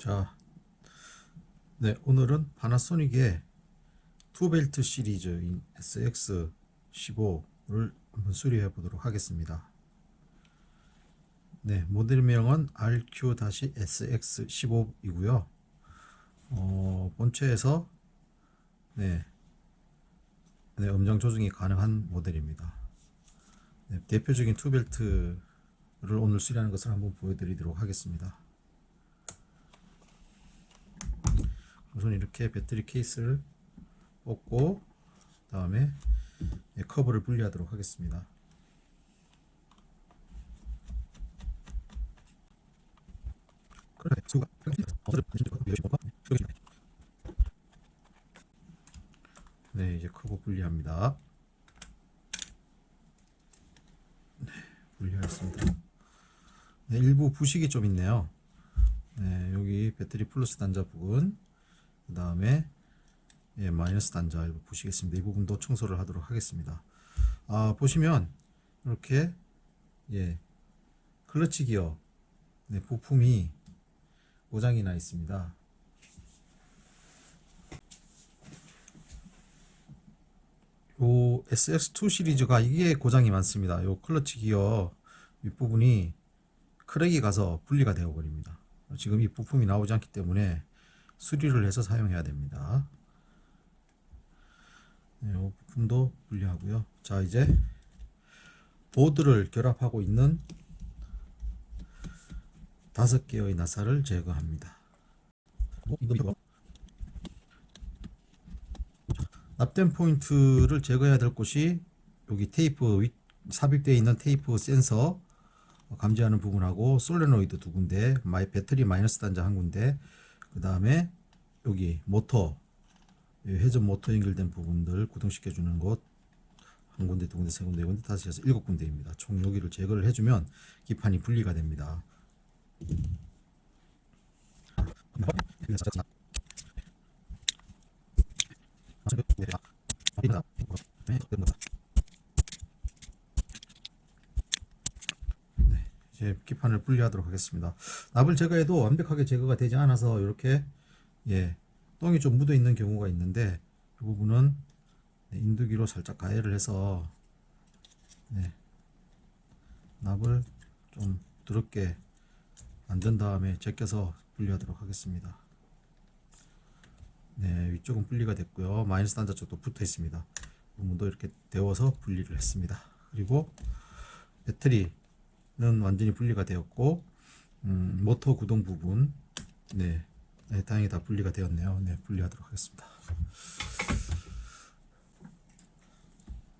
자, 네 오늘은 파나소닉의 투벨트 시리즈인 SX15를 한번 수리해 보도록 하겠습니다. 네, 모델명은 RQ-SX15이고요. 어, 본체에서 네, 네, 음정 조정이 가능한 모델입니다. 네, 대표적인 투벨트를 오늘 수리하는 것을 한번 보여드리도록 하겠습니다. 우선 이렇게 배터리 케이스를 뽑고 다음에 예, 커버를 분리하도록 하겠습니다. 네, 이제 커버 분리합니다. 네, 분리하였습니다. 네, 일부 부식이 좀 있네요. 네, 여기 배터리 플러스 단자 부분, 그 다음에 예, 마이너스 단자 보시겠습니다. 이 부분도 청소를 하도록 하겠습니다. 아, 보시면 이렇게 예, 클러치 기어 네, 부품이 고장이 나 있습니다. 요 SX2 시리즈가 이게 고장이 많습니다. 요 클러치 기어 윗부분이 크랙이 가서 분리가 되어 버립니다. 지금 이 부품이 나오지 않기 때문에 수리를 해서 사용해야 됩니다. 네, 이 부품도 분리하고요. 자 이제 보드를 결합하고 있는 다섯 개의 나사를 제거합니다. 납땜 포인트를 제거해야 될 곳이 여기 테이프 윗 삽입되어 있는 테이프 센서 감지하는 부분하고 솔레노이드 두 군데, 마이 배터리 마이너스 단자 한 군데, 그 다음에 여기 모터 회전 모터 연결된 부분들 구동시켜 주는 곳 한 군데 두 군데 세 군데 네 군데 다섯 여섯 일곱 군데입니다. 총 여기를 제거를 해주면 기판이 분리가 됩니다. 네, 이제 기판을 분리하도록 하겠습니다. 납을 제거해도 완벽하게 제거가 되지 않아서 이렇게 예, 똥이 좀 묻어 있는 경우가 있는데 이 부분은 네, 인두기로 살짝 가해를 해서 네, 납을 좀 더럽게 만든 다음에 제껴서 분리하도록 하겠습니다. 네, 위쪽은 분리가 됐고요. 마이너스 단자 쪽도 붙어 있습니다. 부분도 이렇게 데워서 분리를 했습니다. 그리고 배터리는 완전히 분리가 되었고 음, 모터 구동 부분 네, 네, 다행히 다 분리가 되었네요. 네, 분리하도록 하겠습니다.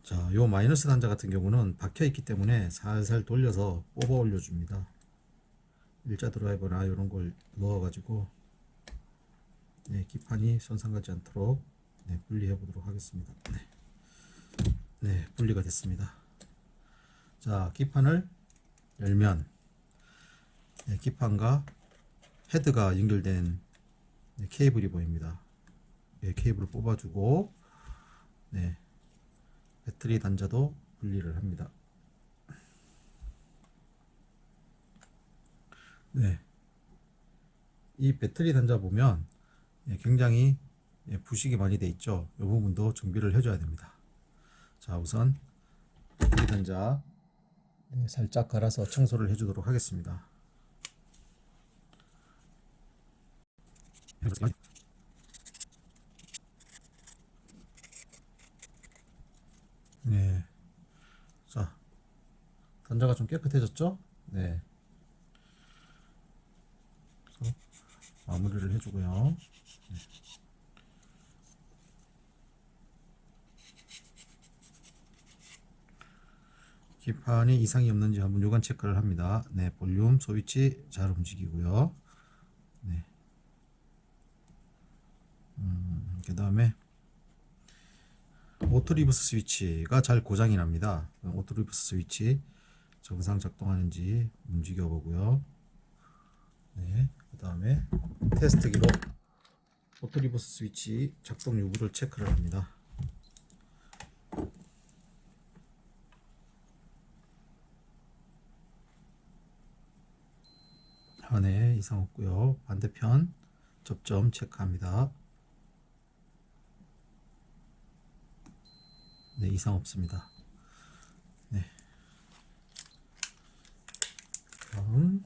자, 요 마이너스 단자 같은 경우는 박혀 있기 때문에 살살 돌려서 뽑아 올려 줍니다. 일자 드라이버나 이런 걸 넣어 가지고 네, 기판이 손상하지 않도록 네, 분리해 보도록 하겠습니다. 네. 네, 분리가 됐습니다. 자, 기판을 열면 네, 기판과 헤드가 연결된 네, 케이블이 보입니다. 네, 케이블을 뽑아주고 네, 배터리 단자도 분리를 합니다. 네, 이 배터리 단자 보면 예, 굉장히 예, 부식이 많이 돼 있죠. 이 부분도 정비를 해줘야 됩니다. 자, 우선 배터리 단자 네, 살짝 갈아서 청소를 해주도록 하겠습니다. 네. 자, 단자가 좀 깨끗해졌죠? 네. 마무리를 해주고요. 네. 기판이 이상이 없는지 한번 요관 체크를 합니다. 네, 볼륨, 스위치 잘 움직이고요. 네. 음, 그 다음에 오토 리버스 스위치가 잘 고장이 납니다. 오토 리버스 스위치 정상 작동하는지 움직여 보고요. 네, 그 다음에 테스트기로 오토 리버스 스위치 작동 여부를 체크를 합니다. 안에 이상 없고요. 반대편 접점 체크합니다. 네, 이상 없습니다. 네. 다음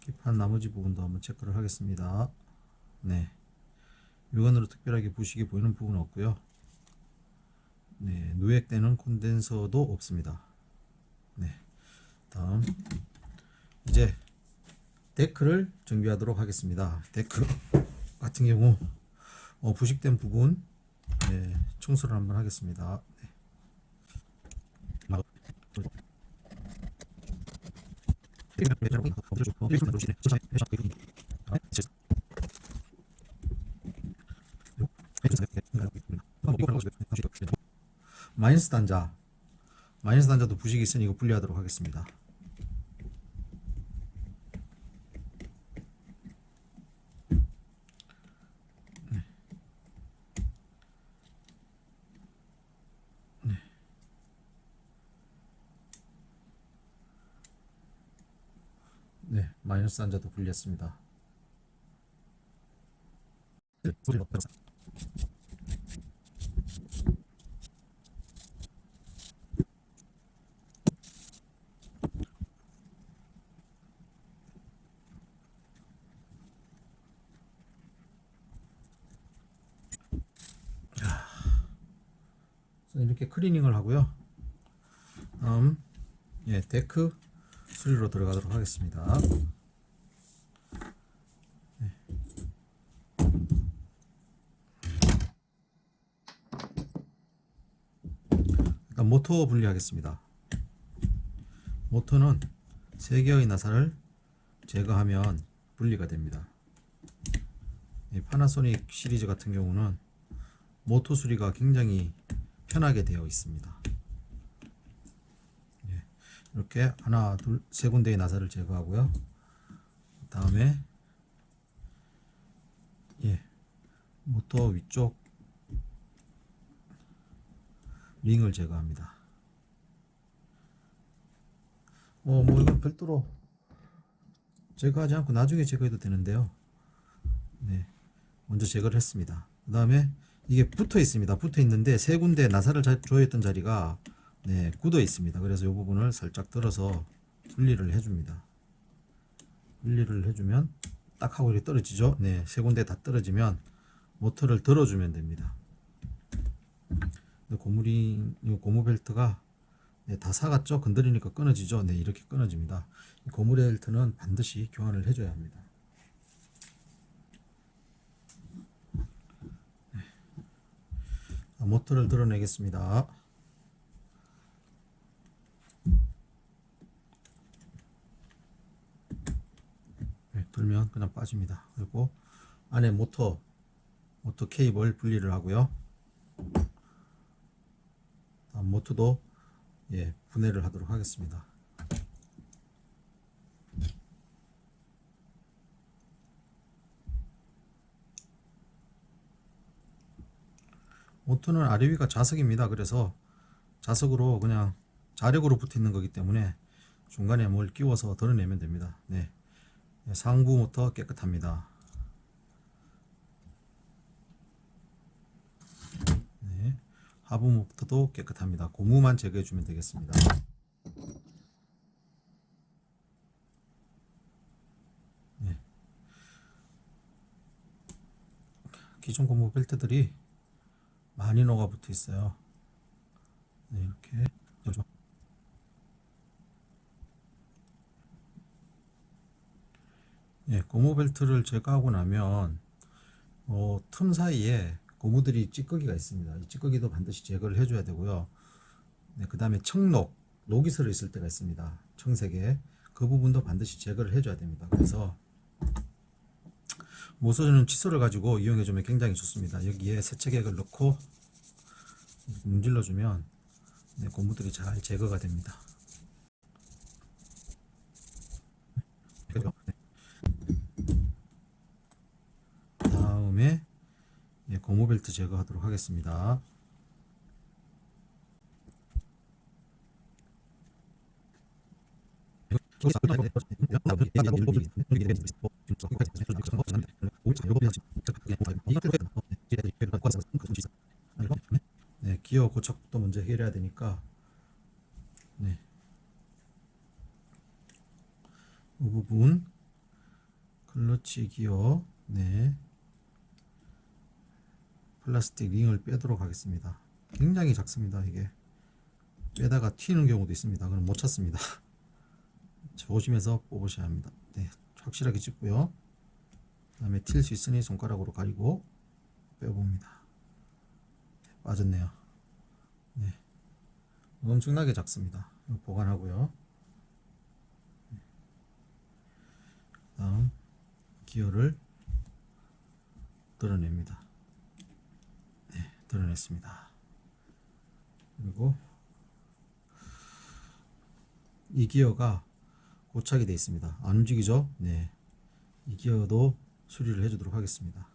기판 나머지 부분도 한번 체크를 하겠습니다. 네. 육안으로 특별하게 부식이 보이는 부분은 없고요. 네, 누액되는 콘덴서도 없습니다. 네. 다음 이제 데크를 정비하도록 하겠습니다. 데크 같은 경우 어, 부식된 부분 네, 청소를 한번 하겠습니다. 네. 마이너스 단자. 마이너스 단자도 부식이 있으니 이거 분리하도록 하겠습니다. 네, 마이너스 단자도 분리했습니다. 그 이렇게 클리닝을 하고요. 다음 예, 데크 수리로 들어가도록 하겠습니다. 네. 일단 모터 분리하겠습니다. 모터는 세 개의 나사를 제거하면 분리가 됩니다. 이 파나소닉 시리즈 같은 경우는 모터 수리가 굉장히 편하게 되어 있습니다. 예, 이렇게 하나, 둘, 세 군데의 나사를 제거하고요. 다음에 예, 모터 위쪽 링을 제거합니다. 어, 뭐 이건 별도로 제거하지 않고 나중에 제거해도 되는데요. 네, 먼저 제거를 했습니다. 그 다음에 이게 붙어 있습니다. 붙어 있는데 세 군데 나사를 자- 조여있던 자리가 네, 굳어 있습니다. 그래서 이 부분을 살짝 들어서 분리를 해줍니다. 분리를 해주면 딱 하고 이렇게 떨어지죠. 네, 세 군데 다 떨어지면 모터를 들어주면 됩니다. 이 고무 벨트가 네, 다 사갔죠. 건드리니까 끊어지죠. 네, 이렇게 끊어집니다. 이 고무 벨트는 반드시 교환을 해줘야 합니다. 모터를 드러내겠습니다. 네, 들면 그냥 빠집니다. 그리고 안에 모터 모터 케이블 분리를 하고요. 모터도 예, 분해를 하도록 하겠습니다. 모터는 아래 위가 자석입니다. 그래서 자석으로 그냥 자력으로 붙어 있는 거기 때문에 중간에 뭘 끼워서 드러내면 됩니다. 네. 네, 상부 모터 깨끗합니다. 네. 하부 모터도 깨끗합니다. 고무만 제거해 주면 되겠습니다. 네. 기존 고무 벨트들이 많이 녹아 붙어 있어요. 네, 이렇게 열어줘. 예, 고무 벨트를 제거하고 나면 어, 틈 사이에 고무들이 찌꺼기가 있습니다. 이 찌꺼기도 반드시 제거를 해줘야 되고요. 네, 그 다음에 청록, 녹이 슬어 있을 때가 있습니다. 청색에 그 부분도 반드시 제거를 해줘야 됩니다. 그래서 못 써주는 칫솔을 가지고 이용해주면 굉장히 좋습니다. 여기에 세척액을 넣고 문질러주면 네, 고무들이 잘 제거가 됩니다. 다음에 예, 고무벨트 제거하도록 하겠습니다. 네, 기어 고착부터 먼저 해결해야 되니까 네. 이 부분 클러치 기어 네. 플라스틱 링을 빼도록 하겠습니다. 굉장히 작습니다. 이게 빼다가 튀는 경우도 있습니다. 그럼 못 찾습니다. 조심해서 뽑으셔야 합니다. 네, 확실하게 짚고요. 그 다음에 튈 수 있으니 손가락으로 가리고 빼봅니다. 빠졌네요. 네, 엄청나게 작습니다. 보관하고요. 네. 다음 기어를 드러냅니다. 네, 드러냈습니다. 그리고 이 기어가 고착이 되어 있습니다. 안 움직이죠? 네. 이 기어도 수리를 해주도록 하겠습니다.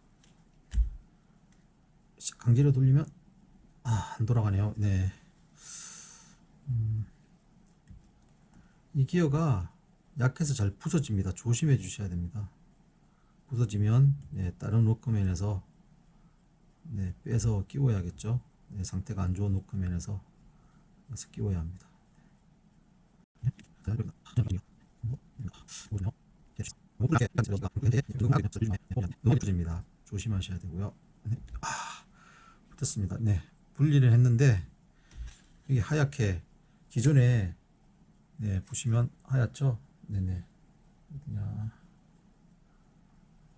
강제로 돌리면 아, 안 돌아가네요. 네. 음, 이 기어가 약해서 잘 부서집니다. 조심해 주셔야 됩니다. 부서지면 네, 다른 워크맨에서 네, 빼서 끼워야겠죠. 네, 상태가 안 좋은 워크맨에서 빼서 끼워야 합니다. 너 무 부집니다. 조심하셔야 되고요. 네. 아, 붙었습니다. 네, 분리를 했는데 이게 하얗게 기존에 네 보시면 하얗죠. 네네. 어디냐?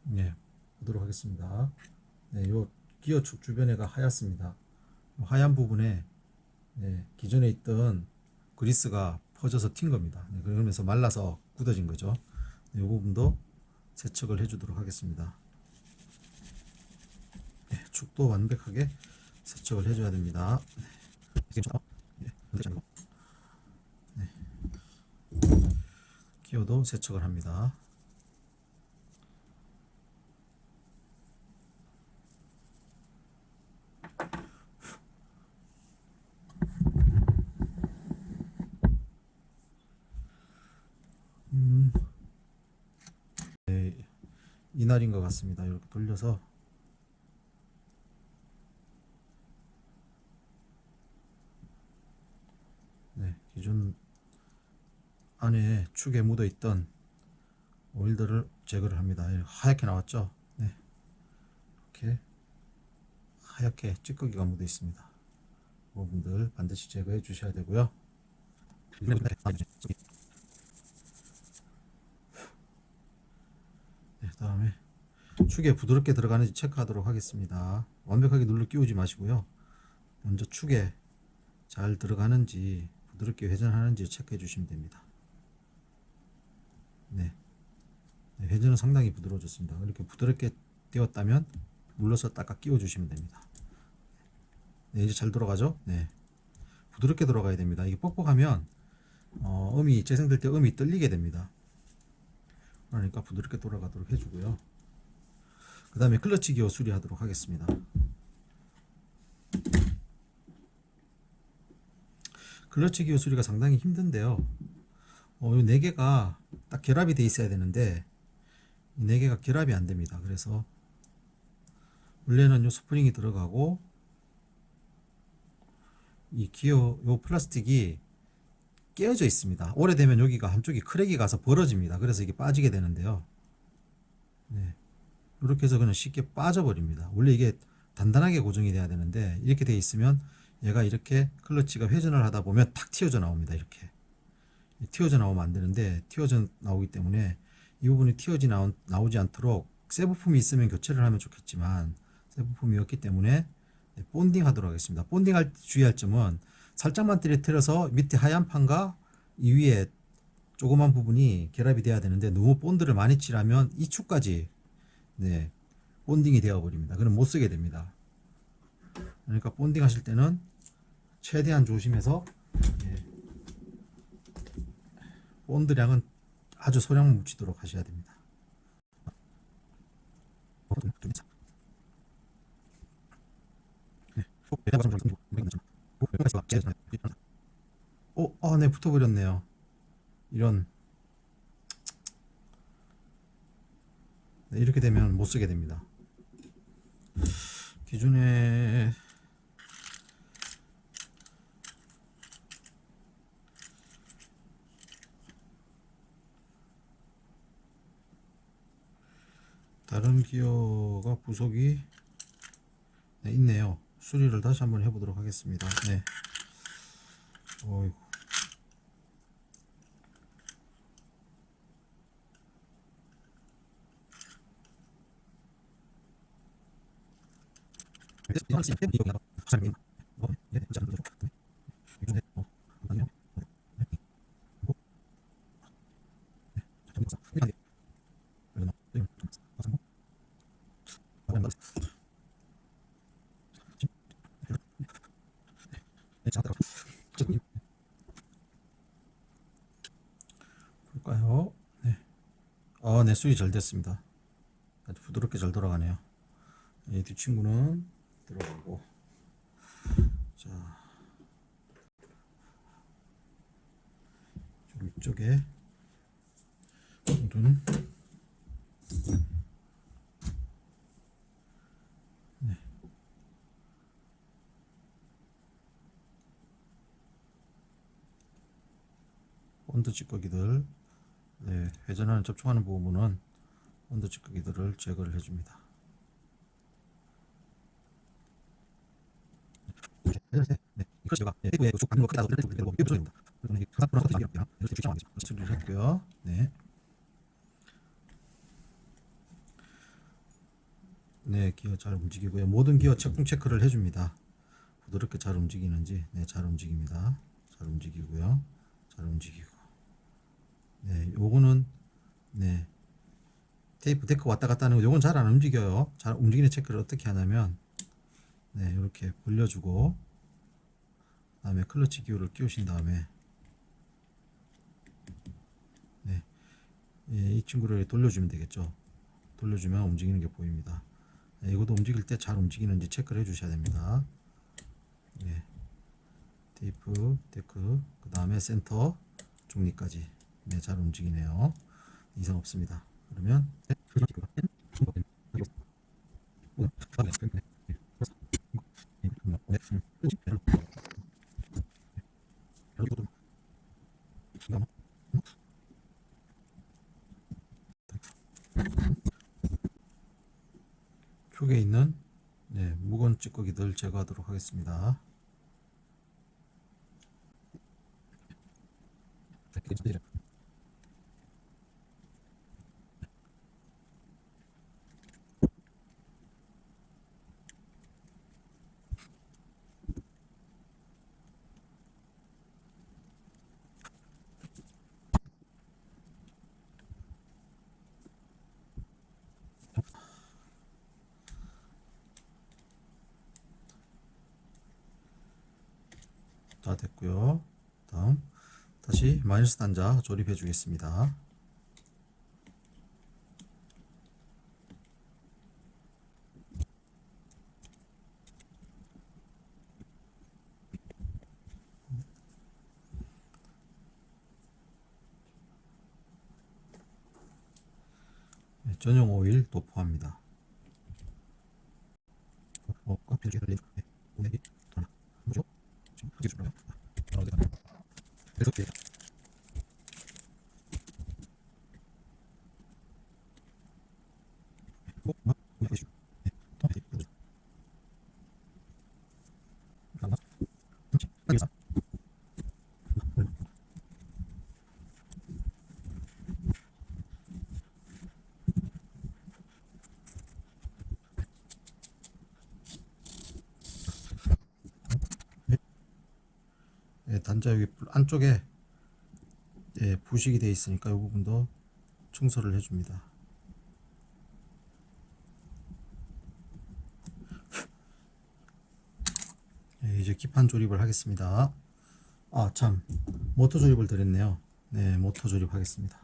네, 보도록 하겠습니다. 네, 요 기어축 주변에가 하얗습니다. 요 하얀 부분에 네, 기존에 있던 그리스가 퍼져서 튄 겁니다. 네, 그러면서 말라서 굳어진 거죠. 네, 이 부분도 세척을 해주도록 하겠습니다. 네, 축도 완벽하게 세척을 해줘야 됩니다. 네, 네. 기어도 세척을 합니다. 네, 이날인 것 같습니다. 이렇게 돌려서 네, 기존 안에 축에 묻어 있던 오일들을 제거를 합니다. 하얗게 나왔죠? 네, 이렇게 하얗게 찌꺼기가 묻어 있습니다. 그 부분들 반드시 제거해 주셔야 되고요. 네, 다음에 축에 부드럽게 들어가는지 체크하도록 하겠습니다. 완벽하게 눌러 끼우지 마시고요. 먼저 축에 잘 들어가는지 부드럽게 회전하는지 체크해 주시면 됩니다. 네. 네, 회전은 상당히 부드러워졌습니다. 이렇게 부드럽게 되었다면 눌러서 닦아 끼워 주시면 됩니다. 네, 이제 잘 돌아가죠? 네. 부드럽게 돌아가야 됩니다. 이게 뻑뻑하면 어, 음이 재생될 때 음이 떨리게 됩니다. 그러니까 부드럽게 돌아가도록 해주고요. 그 다음에 클러치 기어 수리하도록 하겠습니다. 클러치 기어 수리가 상당히 힘든데요. 어, 이 4개가 딱 결합이 돼 있어야 되는데 이 4개가 결합이 안 됩니다. 그래서 원래는 요 스프링이 들어가고 이 기어 요 플라스틱이 깨어져 있습니다. 오래되면 여기가 한쪽이 크랙이 가서 벌어집니다. 그래서 이게 빠지게 되는데요. 네. 이렇게 해서 그냥 쉽게 빠져버립니다. 원래 이게 단단하게 고정이 돼야 되는데 이렇게 돼 있으면 얘가 이렇게 클러치가 회전을 하다 보면 탁 튀어져 나옵니다. 이렇게 튀어져 나오면 안 되는데 튀어져 나오기 때문에 이 부분이 튀어지 나오, 나오지 않도록 새 부품이 있으면 교체를 하면 좋겠지만 새 부품이 없기 때문에 네, 본딩 하도록 하겠습니다. 본딩 할 주의할 점은 살짝만 떨어뜨려서 밑에 하얀 판과 이 위에 조그만 부분이 결합이 돼야 되는데 너무 본드를 많이 칠하면 이 축까지 네, 본딩이 되어 버립니다. 그럼 못 쓰게 됩니다. 그러니까 본딩 하실 때는 최대한 조심해서 네, 본드량은 아주 소량 묻히도록 하셔야 됩니다. 오, 아, 네, 붙어버렸네요. 이런. 네, 이렇게 되면 못 쓰게 됩니다. 기존에 다른 기어가 부속이 네, 있네요. 수리를 다시 한번 해보도록 하겠습니다. 네. 어이구. 볼까요? 네. 아, 네, 수리 잘 됐습니다. 아주 부드럽게 잘 돌아가네요. 이 뒷친구는 들어가고. 자. 저 위쪽에. 눈. 네. 온도 찌꺼기들 네, 회전하는 접촉하는 부분은 온도 찌꺼기들을 제거를 해줍니다. 네. 네, 기어 잘 움직이고요. 모든 기어 착동 체크를 해줍니다. 부드럽게 잘 움직이는지, 네, 잘 움직입니다. 잘 움직이고요. 잘 움직이고. 네, 요거는 네 테이프 데크 왔다 갔다 하는 거 요건 잘 안 움직여요. 잘 움직이는 체크를 어떻게 하냐면 네 이렇게 벌려주고 그다음에 클러치 기호를 끼우신 다음에 네, 예, 이 친구를 돌려주면 되겠죠. 돌려주면 움직이는 게 보입니다. 네, 이것도 움직일 때 잘 움직이는지 체크를 해주셔야 됩니다. 네, 테이프 데크 그 다음에 센터 중리까지 네, 잘 움직이네요. 이상 없습니다. 그러면 쪽에 있는 네, 묵은 찌꺼기들 제거하도록 하겠습니다. 다 됐고요. 다음 다시 마이너스 단자 조립해 주겠습니다. 네, 전용 오일 도포합니다. 어, 커피 열린 네, 오늘이 하나, 뭐죠? 지금 크게 줄어요. 아, 어디 갔나? 그래서 뒤에 어, 막 여기 보시죠. 네, 또 어디 보죠. 하나, 둘, 셋, 넷, 예, 단자 여기 불- 안쪽에 예, 부식이 되어 있으니까 이 부분도 청소를 해줍니다. 예, 이제 기판 조립을 하겠습니다. 아, 참. 모터 조립을 드렸네요. 네, 모터 조립하겠습니다.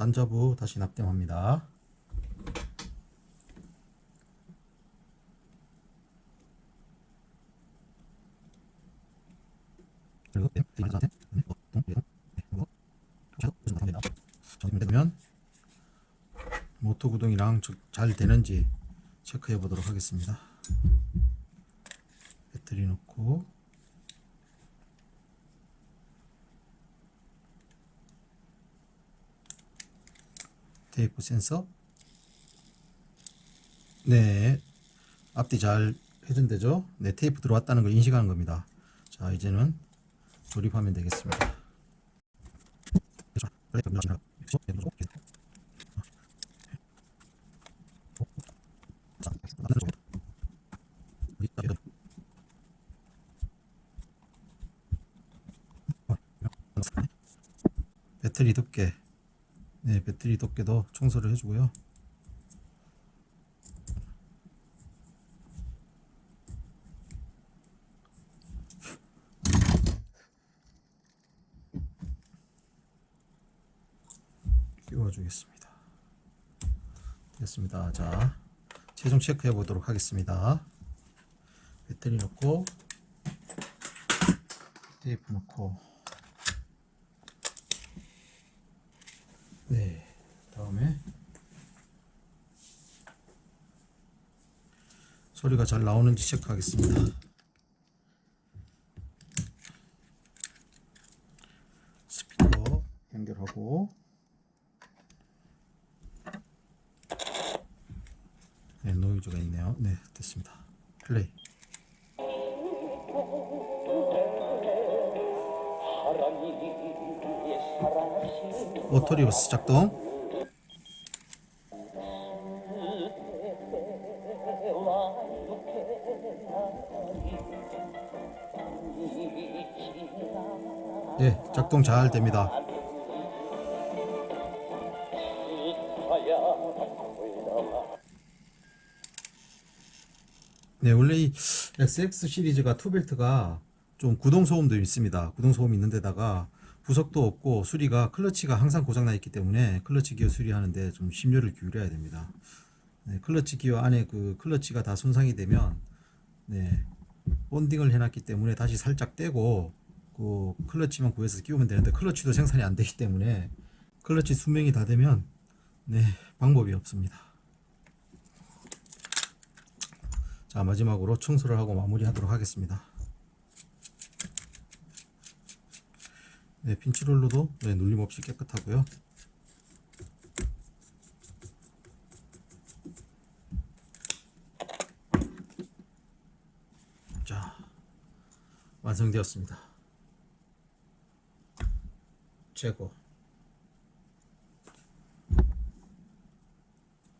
단자부 다시 납땜합니다. 그리고 말입니다. 정리되면 모터 구동이랑 저- 잘 되는지 체크해 보도록 하겠습니다. 배터리 넣고 테이프 센서. 네. 앞뒤 잘 회전되죠? 네 테이프 들어왔다는 걸 인식하는 겁니다. 자 이제는 조립하면 되겠습니다. 배터리 덮개 네 배터리 덮개도 청소를 해주고요. 끼워주겠습니다. 됐습니다. 자 최종 체크해 보도록 하겠습니다. 배터리 넣고 테이프 넣고 네 다음에 소리가 잘 나오는지 체크하겠습니다. 스피커 연결하고. 네 노이즈가 있네요. 네 됐습니다. 플레이. 오토리버스 작동 작동 잘 됩니다. 네 원래 이 XX 시리즈가 투벨트가 좀 구동 소음도 있습니다. 구동 소음이 있는 데다가 부속도 없고 수리가 클러치가 항상 고장나 있기 때문에 클러치 기어 수리하는데 좀 심려를 기울여야 됩니다. 네, 클러치 기어 안에 그 클러치가 다 손상이 되면 네, 본딩을 해놨기 때문에 다시 살짝 떼고 그 클러치만 구해서 끼우면 되는데 클러치도 생산이 안 되기 때문에 클러치 수명이 다 되면 네 방법이 없습니다. 자 마지막으로 청소를 하고 마무리 하도록 하겠습니다. 네 핀치롤러도 네, 눌림 없이 깨끗하고요. 자 완성되었습니다. 최고.